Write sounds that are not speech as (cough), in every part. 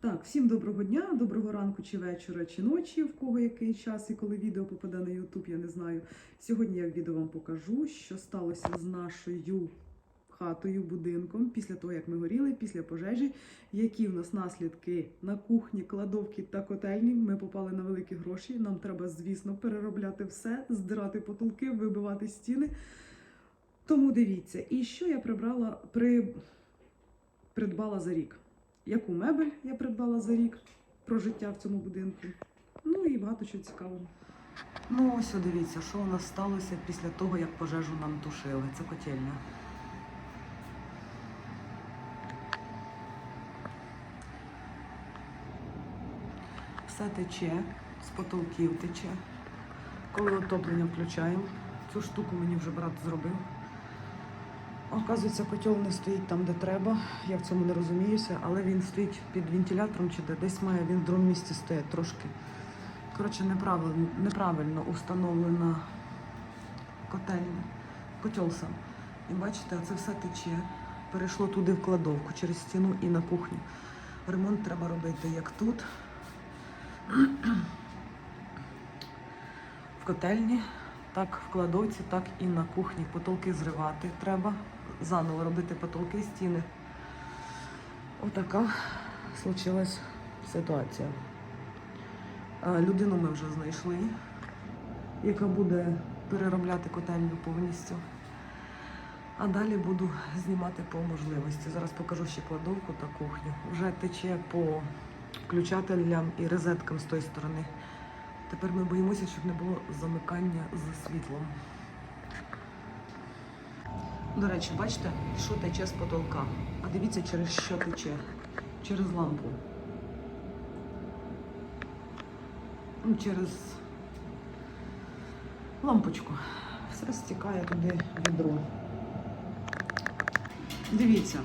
Так, всім доброго дня, доброго ранку чи вечора, чи ночі, в кого який час і коли відео попаде на YouTube, я не знаю. Сьогодні я в відео вам покажу, що сталося з нашою хатою, будинком після того, як ми горіли, після пожежі, які в нас наслідки на кухні, кладовки та котельні. Ми попали на великі гроші. Нам треба, звісно, переробляти все, здирати потолки, вибивати стіни. Тому дивіться, і що я прибрала при придбала за рік. Яку мебель я придбала за рік про життя в цьому будинку. Ну і багато чого цікавого. Ну, ось дивіться, що у нас сталося після того, як пожежу нам тушили. Це котельня. Все тече, з потолків тече. Коли отоплення включаємо, цю штуку мені вже брат зробив. Оказується, котел не стоїть там, де треба. Я в цьому не розуміюся, але він стоїть під вентилятором чи де десь має він в другому місці стоять трошки. Коротше, неправильно, неправильно установлена котельня, котел сам. І бачите, це все тече. Перейшло туди в кладовку через стіну і на кухню. Ремонт треба робити як тут, в котельні, так в кладовці, так і на кухні. Потолки зривати треба, заново робити потолки, стіни. Отака случилась ситуація. Людину ми вже знайшли, яка буде переробляти котельню повністю. А далі буду знімати по можливості. Зараз покажу ще кладовку та кухню. Вже тече по включателям і розеткам з тої сторони. Тепер ми боїмося, щоб не було замикання з світлом. До речі, бачите, що тече з потолка. А дивіться, через що тече. Через лампу. Ну, Через лампочку. Все стікає туди відро. Дивіться.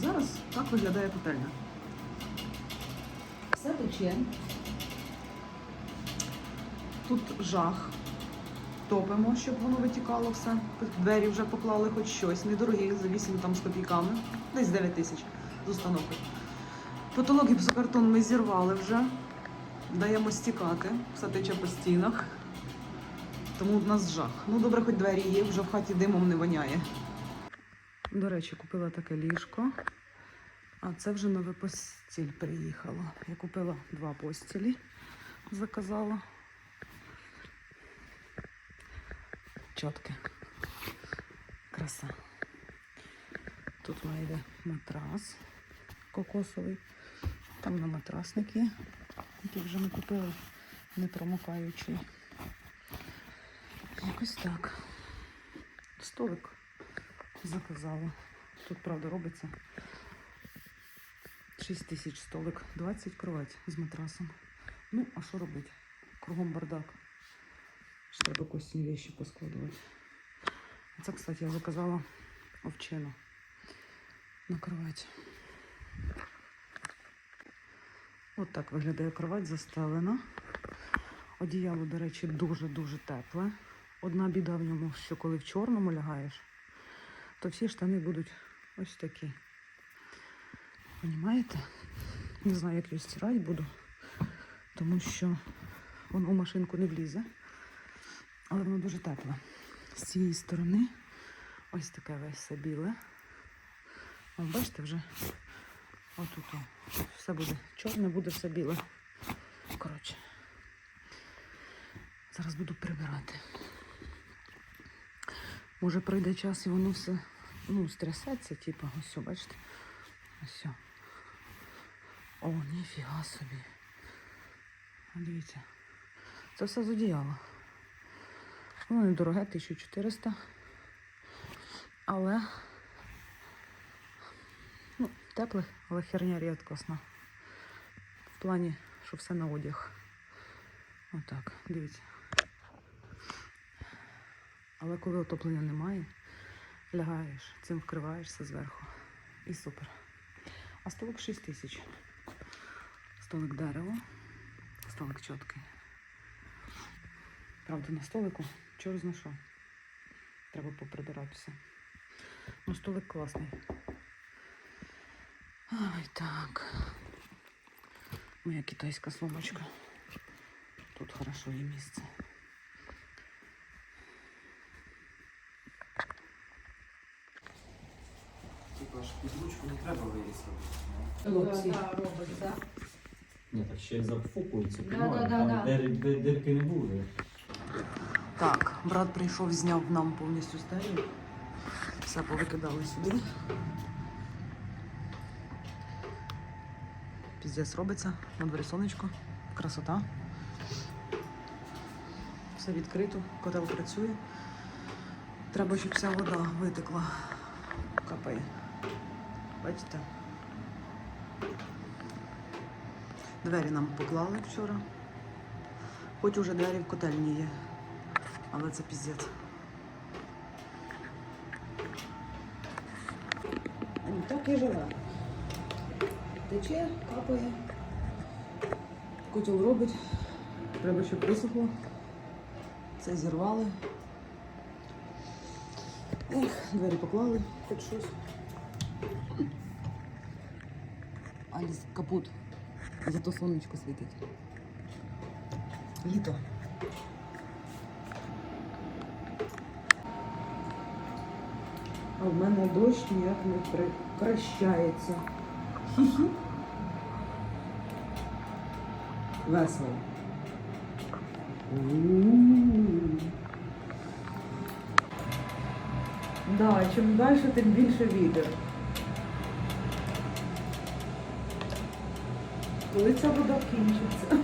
Зараз так виглядає котельня. Все тече. Тут жах. Топимо, щоб воно витікало все. Двері вже поклали хоч щось. Недорогі, за 8 там з копійками. Десь 9 тисяч з установки. Потолок гіпсокартон ми зірвали вже. Даємо стікати, все тече по стінах. Тому в нас жах. Ну, добре, хоч двері є, вже в хаті димом не воняє. До речі, купила таке ліжко. А це вже нове постіль приїхало. Я купила два постілі, заказала. Чотке. Краса. Тут йде матрас кокосовий. Там на матрасник є, який вже ми купили, не промокаючий. Якось так. Столик заказала. Тут, правда, робиться 6 тисяч столик, 20 кровать з матрасом. Ну, а що робити? Кругом бардак. Треба костні вещи поскладувати. Це, кстати, я заказала овчину на кровать. От так виглядає кровать застелена. Одіяло, до речі, дуже-дуже тепле. Одна біда в ньому, що коли в чорному лягаєш, то всі штани будуть ось такі. Понімаєте? Не знаю, як його стирати буду, тому що воно в машинку не влізе. Але воно дуже тепле. З цієї сторони ось таке весь біле. О, бачите, вже отут все буде чорне, буде все біле. Коротше. Зараз буду прибирати. Може пройде час і воно все ну, стрясеться, типу, ось, все, бачите? Ось. О, ніфіга собі. Дивіться. Це все з одіяла. Воно недороге, 1400. Але ну, тепле, але херня рідкосна. В плані, що все на одяг. Отак, дивіться. Але коли отоплення немає, лягаєш, цим вкриваєшся зверху. І супер. А столик 6 тисяч. Столик дерево, столик чіткий. Правда, на столику чого зна що. Треба поприбиратися. Ну, столик класний. Ой, так. Моя китайська сумочка. Тут хорошо є місце. Типа ж під ручку не треба виріз Да, робить, да. Ні, так ще зафукується, Да, да, да, да. дир- дир- дирки не буде. Так, брат прийшов, зняв нам повністю стелю. Все повикидали сюди. Піздець робиться, на дворі сонечко, красота. Все відкрито, котел працює. Треба, щоб вся вода витекла. Капає. Бачите? Двері нам поклали вчора. Хоч уже двері в котельні є. Але це піздець. Так і живе. Тече, капає. Котел робить. Треба, щоб висохло. Це зірвали. Ех, двері поклали, хоч щось. Аліс капут. Зато сонечко світить. Літо. А в мене дощ ніяк не прекращається. Хі-хі. Весело. Да, чим далі, тим більше вітер. Коли ця вода кінчиться?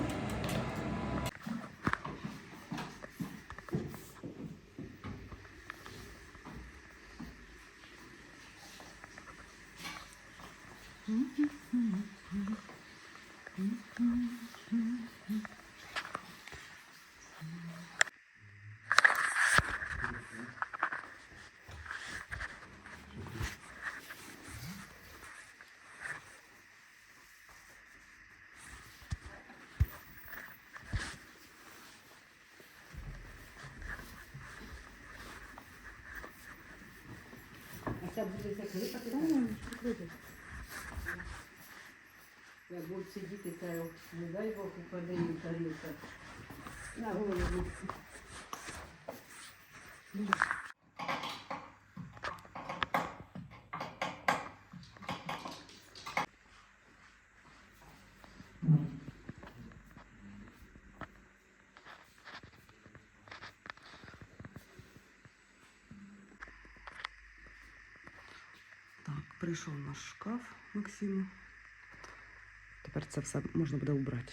А сидіти, та не дай Бог упаде їм тарілка. На голову. Так, прийшов наш шкаф Максиму. Тепер це все можна буде убрати.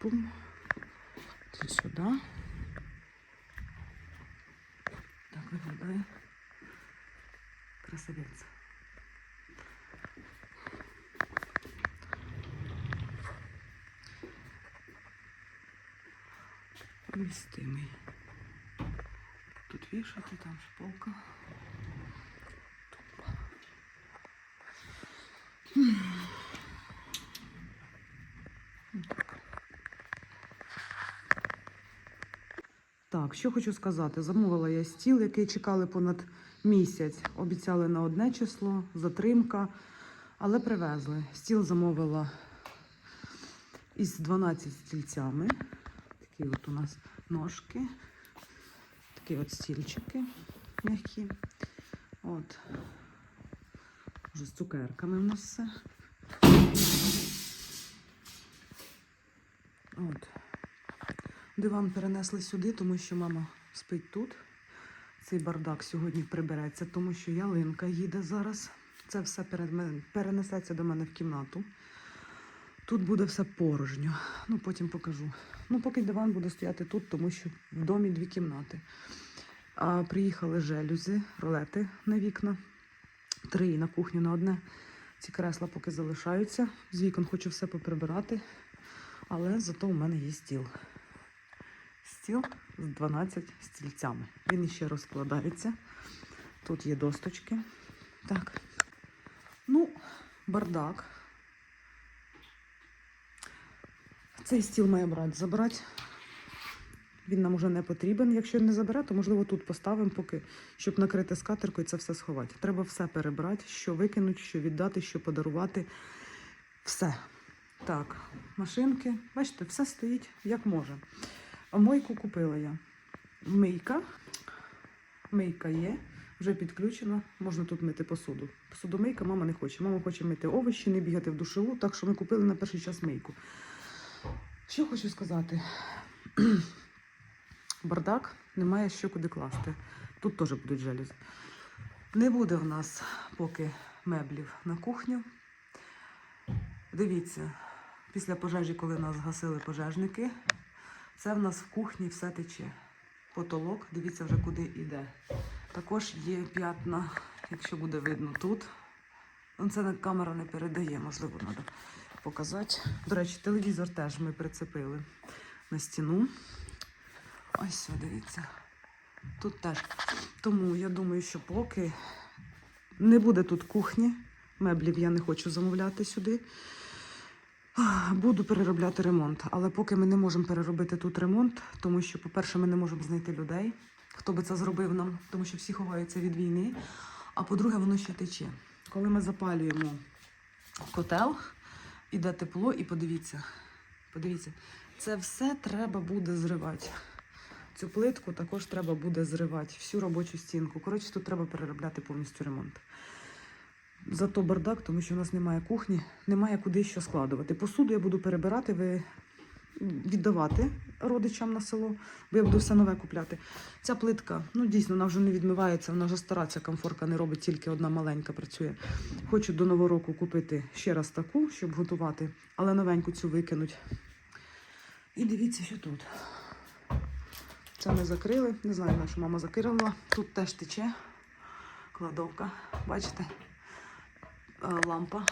Пум. Це Помістимий. Тут вішати, там шполка. Тумба. Так, що хочу сказати. Замовила я стіл, який чекали понад місяць. Обіцяли на одне число, затримка, але привезли. Стіл замовила із 12 стільцями. Такі от у нас ножки, такі от стільчики м'які. От. Вже з цукерками в нас все. От. Диван перенесли сюди, тому що мама спить тут. Цей бардак сьогодні прибереться, тому що ялинка їде зараз. Це все перенесеться до мене в кімнату. Тут буде все порожньо. Ну, потім покажу. Ну, поки диван буде стояти тут, тому що в домі дві кімнати. А приїхали желюзи, ролети на вікна. Три на кухню на одне. Ці кресла поки залишаються. З вікон хочу все поприбирати. Але зато у мене є стіл стіл з 12 стільцями. Він іще розкладається. Тут є досточки. Так. Ну, бардак. Цей стіл має брати забрати. Він нам уже не потрібен. Якщо не забере, то можливо тут поставимо, поки щоб накрити скатеркою це все сховати. Треба все перебрати, що викинути, що віддати, що подарувати. Все. Так, машинки. Бачите, все стоїть як може. Мойку купила я. Мийка. Мийка є, вже підключена. Можна тут мити посуду. Посудомийка мама не хоче. Мама хоче мити овочі, не бігати в душову, так що ми купили на перший час мийку. Що хочу сказати? (clears throat) Бардак, немає що куди класти. Тут теж будуть жалюзі. Не буде в нас поки меблів на кухню. Дивіться, після пожежі, коли нас гасили пожежники, це в нас в кухні все тече. Потолок, дивіться вже куди йде. Також є п'ятна, якщо буде видно тут. Ну, Це камера не передає, можливо, треба показати. До речі, телевізор теж ми прицепили на стіну. Ось дивіться. Тут теж. Тому я думаю, що поки не буде тут кухні, меблів я не хочу замовляти сюди. Буду переробляти ремонт. Але поки ми не можемо переробити тут ремонт, тому що, по-перше, ми не можемо знайти людей, хто би це зробив нам, тому що всі ховаються від війни. А по-друге, воно ще тече. Коли ми запалюємо котел, іде тепло, і подивіться, подивіться, це все треба буде зривати. Цю плитку також треба буде зривати, всю робочу стінку. Коротше, тут треба переробляти повністю ремонт. Зато бардак, тому що у нас немає кухні, немає куди що складувати. Посуду я буду перебирати, ви віддавати родичам на село, бо я буду все нове купляти. Ця плитка, ну дійсно, вона вже не відмивається, вона вже стара, ця комфорка не робить, тільки одна маленька працює. Хочу до нового року купити ще раз таку, щоб готувати, але новеньку цю викинуть. І дивіться, що тут. Це ми закрили. Не знаю, наша мама закрила. Тут теж тече кладовка. Бачите? Е, Лампа.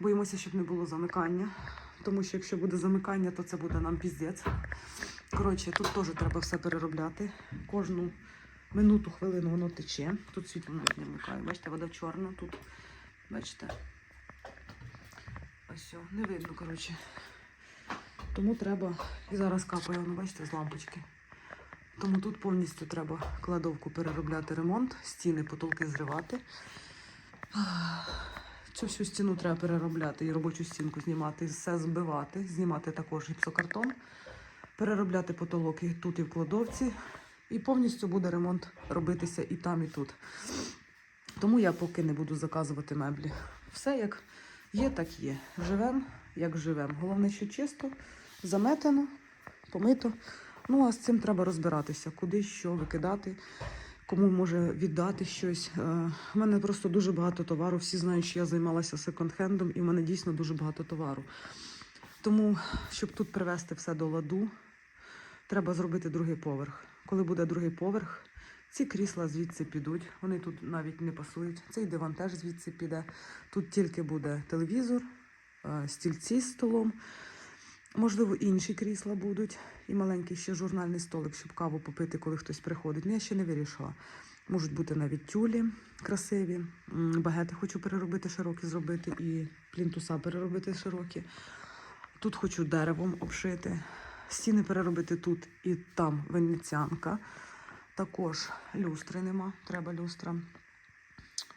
Боїмося, щоб не було замикання. Тому що якщо буде замикання, то це буде нам піздець. Коротше, тут теж треба все переробляти. Кожну минуту, хвилину воно тече. Тут світло навіть не вмикає. Бачите, вода чорна тут. Бачите? Ось, все, не видно, коротше. Тому треба. І зараз капає, воно, бачите, з лампочки. Тому тут повністю треба кладовку переробляти ремонт, стіни, потолки зривати. Цю всю стіну треба переробляти і робочу стінку знімати, все збивати, знімати також гіпсокартон, переробляти потолок і тут, і в кладовці. І повністю буде ремонт робитися і там, і тут. Тому я поки не буду заказувати меблі. Все як є, так є. Живемо, як живемо. Головне, що чисто, заметено, помито. Ну, а з цим треба розбиратися, куди що викидати, кому може віддати щось. Е, У мене просто дуже багато товару. Всі знають, що я займалася секонд-хендом, і в мене дійсно дуже багато товару. Тому, щоб тут привести все до ладу, треба зробити другий поверх. Коли буде другий поверх, ці крісла звідси підуть. Вони тут навіть не пасують. Цей диван теж звідси піде. Тут тільки буде телевізор, е, стільці з столом. Можливо, інші крісла будуть, і маленький ще журнальний столик, щоб каву попити, коли хтось приходить. Ну, я ще не вирішила. Можуть бути навіть тюлі красиві. Багети хочу переробити широкі, зробити і плінтуса переробити широкі. Тут хочу деревом обшити. Стіни переробити тут і там венеціанка. Також люстри нема, треба люстра.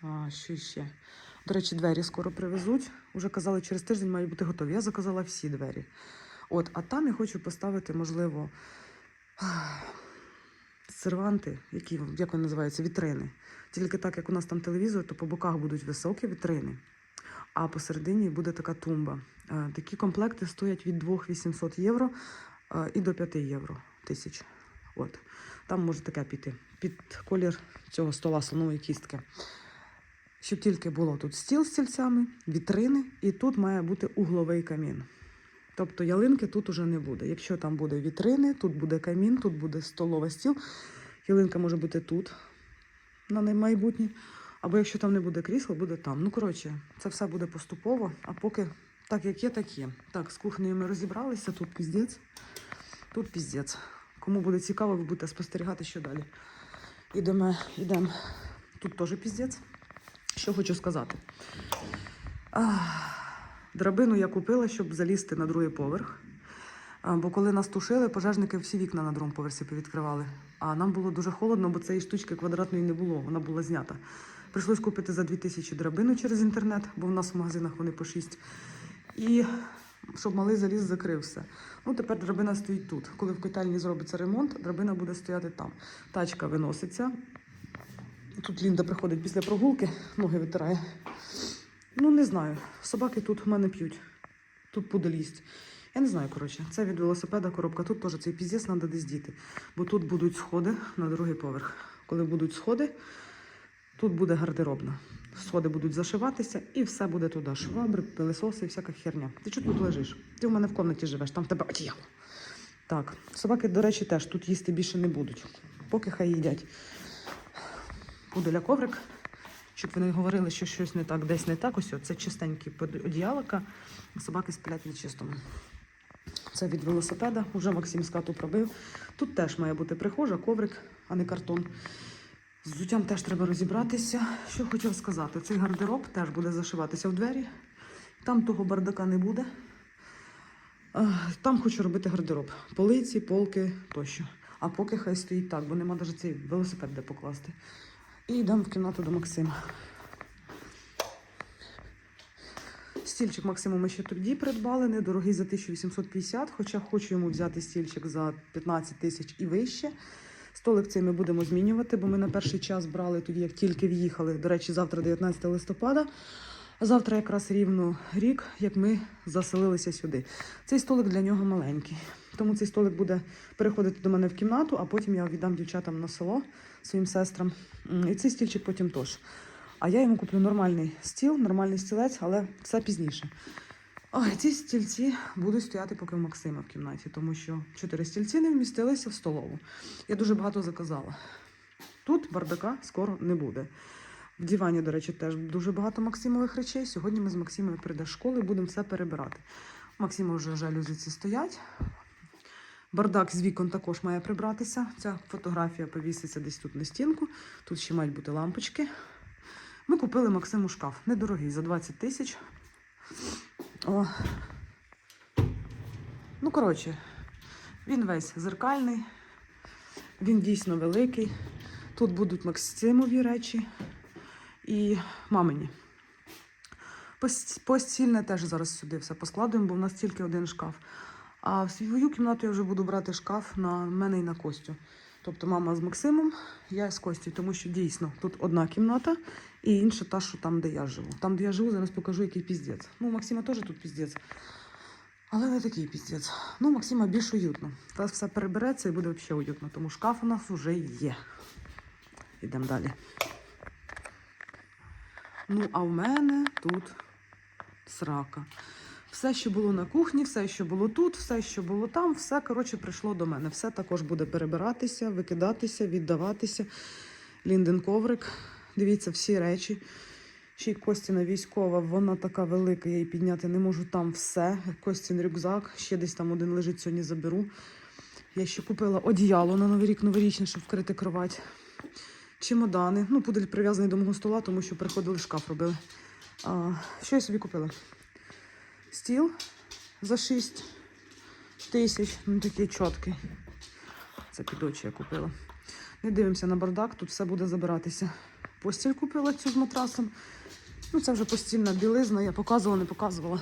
А, що ще? До речі, двері скоро привезуть. Уже казали, через тиждень мають бути готові. Я заказала всі двері. От, а там я хочу поставити, можливо, серванти, які як вони називаються, вітрини. Тільки так, як у нас там телевізор, то по боках будуть високі вітрини, а посередині буде така тумба. Е, Такі комплекти стоять від 2800 євро е, і до 5 євро тисяч. От. Там може таке піти під колір цього стола слонової кістки. Щоб тільки було тут стіл з стільцями, вітрини, і тут має бути угловий камін. Тобто ялинки тут уже не буде. Якщо там буде вітрини, тут буде камін, тут буде столовий стіл. Ялинка може бути тут, на майбутнє. Або якщо там не буде крісла, буде там. Ну, коротше, це все буде поступово, а поки так як є, так є. Так, з кухнею ми розібралися, тут піздець. Тут піздець. Кому буде цікаво, ви будете спостерігати, що далі. Ідемо, ідемо. Тут теж піздець. Що хочу сказати. Ах, драбину я купила, щоб залізти на другий поверх. Бо коли нас тушили, пожежники всі вікна на другому поверсі повідкривали. А нам було дуже холодно, бо цієї штучки квадратної не було, вона була знята. Прийшлось купити за 2000 драбину через інтернет, бо в нас в магазинах вони по 6. І щоб малий заліз закрився. Ну, тепер драбина стоїть тут. Коли в котельні зробиться ремонт, драбина буде стояти там. Тачка виноситься. Тут Лінда приходить після прогулки, ноги витирає. Ну, не знаю. Собаки тут в мене п'ють. Тут буде лізть. Я не знаю, коротше. Це від велосипеда коробка. Тут теж цей піздець треба десь діти. Бо тут будуть сходи на другий поверх. Коли будуть сходи, тут буде гардеробна. Сходи будуть зашиватися і все буде туди. Швабри, пилисоси і всяка херня. Ти чого тут лежиш? Ти в мене в кімнаті живеш, там в тебе одіяло. Так, собаки, до речі, теж тут їсти більше не будуть. Поки хай їдять. Пуделя коврик, щоб вони говорили, що щось не так, десь не так. Ось це чистенькі одіялика. Собаки сплять на чистому. Це від велосипеда. Уже Максим з хату пробив. Тут теж має бути прихожа, коврик, а не картон. З взуттям теж треба розібратися. Що хотів сказати, цей гардероб теж буде зашиватися в двері. Там того бардака не буде. Там хочу робити гардероб. Полиці, полки тощо. А поки хай стоїть так, бо нема навіть цей велосипед де покласти. І йдемо в кімнату до Максима. Стільчик Максиму ми ще тоді придбали, недорогий за 1850, хоча хочу йому взяти стільчик за 15 тисяч і вище. Столик цей ми будемо змінювати, бо ми на перший час брали тоді, як тільки в'їхали. До речі, завтра 19 листопада. Завтра якраз рівно рік, як ми заселилися сюди. Цей столик для нього маленький. Тому цей столик буде переходити до мене в кімнату, а потім я віддам дівчатам на село своїм сестрам. І цей стільчик потім теж. А я йому куплю нормальний стіл, нормальний стілець, але це пізніше. Ой, ці стільці будуть стояти поки в Максима в кімнаті, тому що чотири стільці не вмістилися в столову. Я дуже багато заказала. Тут бардака скоро не буде. В дивані, до речі, теж дуже багато Максимових речей. Сьогодні ми з Максимом прийде з школи, будемо все перебирати. Максима вже жалюзі ці стоять. Бардак з вікон також має прибратися. Ця фотографія повіситься десь тут на стінку. Тут ще мають бути лампочки. Ми купили Максиму шкаф. Недорогий, за 20 тисяч. О. Ну, коротше, він весь зеркальний, він дійсно великий. Тут будуть Максимові речі і мамині. Постільне теж зараз сюди все поскладуємо, бо в нас тільки один шкаф. А в свою кімнату я вже буду брати шкаф на мене і на Костю. Тобто мама з Максимом, я з Костю, тому що дійсно тут одна кімната і інша та, що там, де я живу. Там, де я живу, зараз покажу, який піздець. Ну, у Максима теж тут піздець. Але не такий піздець. Ну, Максима більш уютно. Зараз все перебереться і буде взагалі уютно, тому шкаф у нас вже є. Ідемо далі. Ну, а в мене тут срака. Все, що було на кухні, все, що було тут, все, що було там, все, коротше, прийшло до мене. Все також буде перебиратися, викидатися, віддаватися. Лінден коврик. Дивіться, всі речі. Ще й Костіна військова, вона така велика, я її підняти не можу. Там все. Костін рюкзак, ще десь там один лежить, сьогодні заберу. Я ще купила одіяло на Новий рік новорічне, щоб вкрити кровать. Чемодани. Ну, пудель прив'язаний до мого стола, тому що приходили шкаф робили. А, що я собі купила? Стіл за 6 тисяч. Ну, такий чіткий. Це під очі я купила. Не дивимося на бардак, тут все буде забиратися. Постіль купила цю з матрасом. Ну, це вже постільна білизна, я показувала, не показувала.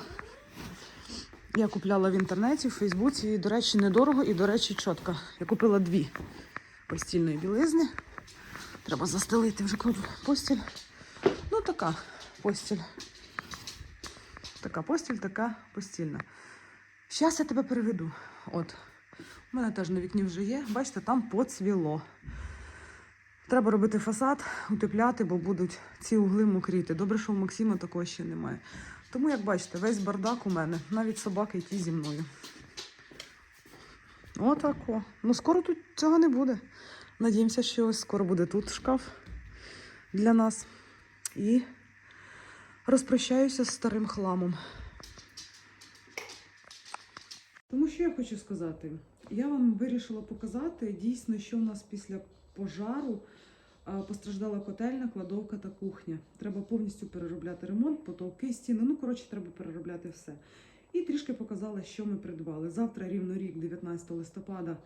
Я купляла в інтернеті, в Фейсбуці, і, до речі, недорого і, до речі, чітко. Я купила дві постільної білизни. Треба застелити вже кажу, постіль. Ну, така постіль. Така постіль, така постільна. Зараз я тебе переведу. От. У мене теж на вікні вже є. Бачите, там поцвіло. Треба робити фасад, утепляти, бо будуть ці угли мокріти. Добре, що у Максима такого ще немає. Тому, як бачите, весь бардак у мене, навіть собаки ті зі мною. Отако. Ну, скоро тут цього не буде. Надіємося, що скоро буде тут шкаф для нас. І розпрощаюся з старим хламом. Тому що я хочу сказати, я вам вирішила показати дійсно, що в нас після пожару Постраждала котельня, кладовка та кухня. Треба повністю переробляти ремонт, потолки, стіни. Ну, коротше, треба переробляти все. І трішки показала, що ми придбали. Завтра рівно рік, 19 листопада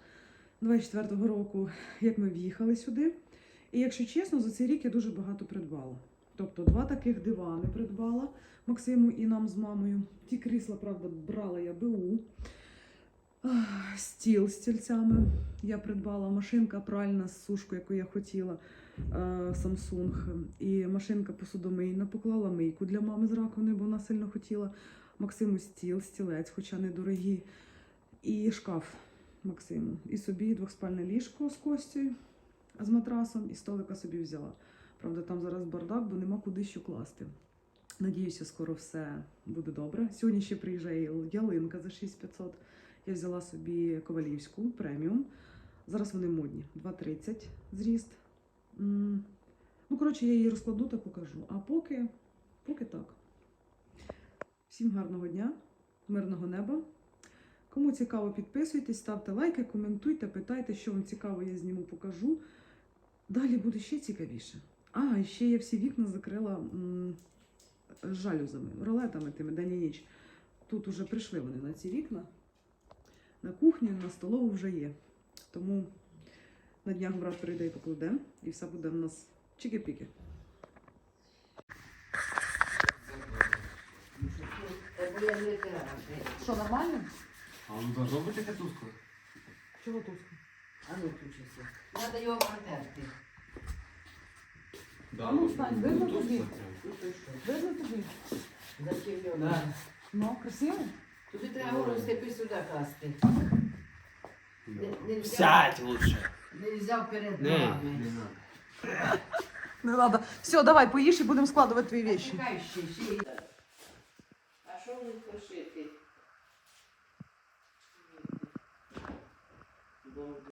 24-го року, як ми в'їхали сюди. І якщо чесно, за цей рік я дуже багато придбала. Тобто два таких дивани придбала Максиму і нам з мамою. Ті крісла, правда, брала я БУ. Стіл з стільцями я придбала, машинка пральна з сушкою, яку я хотіла, е, Samsung. І машинка посудомийна, поклала мийку для мами з раковиною, бо вона сильно хотіла. Максиму стіл, стілець, хоча недорогі. І шкаф Максиму. І собі двохспальне ліжко з костю, з матрасом, і столика собі взяла. Правда, там зараз бардак, бо нема куди що класти. Надіюся, скоро все буде добре. Сьогодні ще приїжджає ялинка за 6500. Я взяла собі ковалівську преміум. Зараз вони модні. 2,30 зріст. Ну, коротше, я її розкладу та покажу. А поки, поки так. Всім гарного дня, мирного неба. Кому цікаво, підписуйтесь, ставте лайки, коментуйте, питайте, що вам цікаво, я зніму, покажу. Далі буде ще цікавіше. А, і ще я всі вікна закрила м, жалюзами, ролетами тими день і ніч. Тут уже прийшли вони на ці вікна. На кухню, на столову вже є. Тому на днях брат прийде і покладе, і все буде в нас чики-піки. Що, нормально? А воно должно бути таке тускло? Чого тут? А ну включися. Треба його протерти. Да, Ну, Стань, видно тускло тобі? прям. Ну то що? Видно тобі? Зачем його? Да. Ну, красиво? Тобі треба голову степи сюди класти. Да. Не- Нельзя, Сядь лучше. нельзя вперед Не, ногами. не надо. Не треба. Все, давай, поїж і будемо складувати твої вещи. Чекай ще, ще. й- А що мені пошити?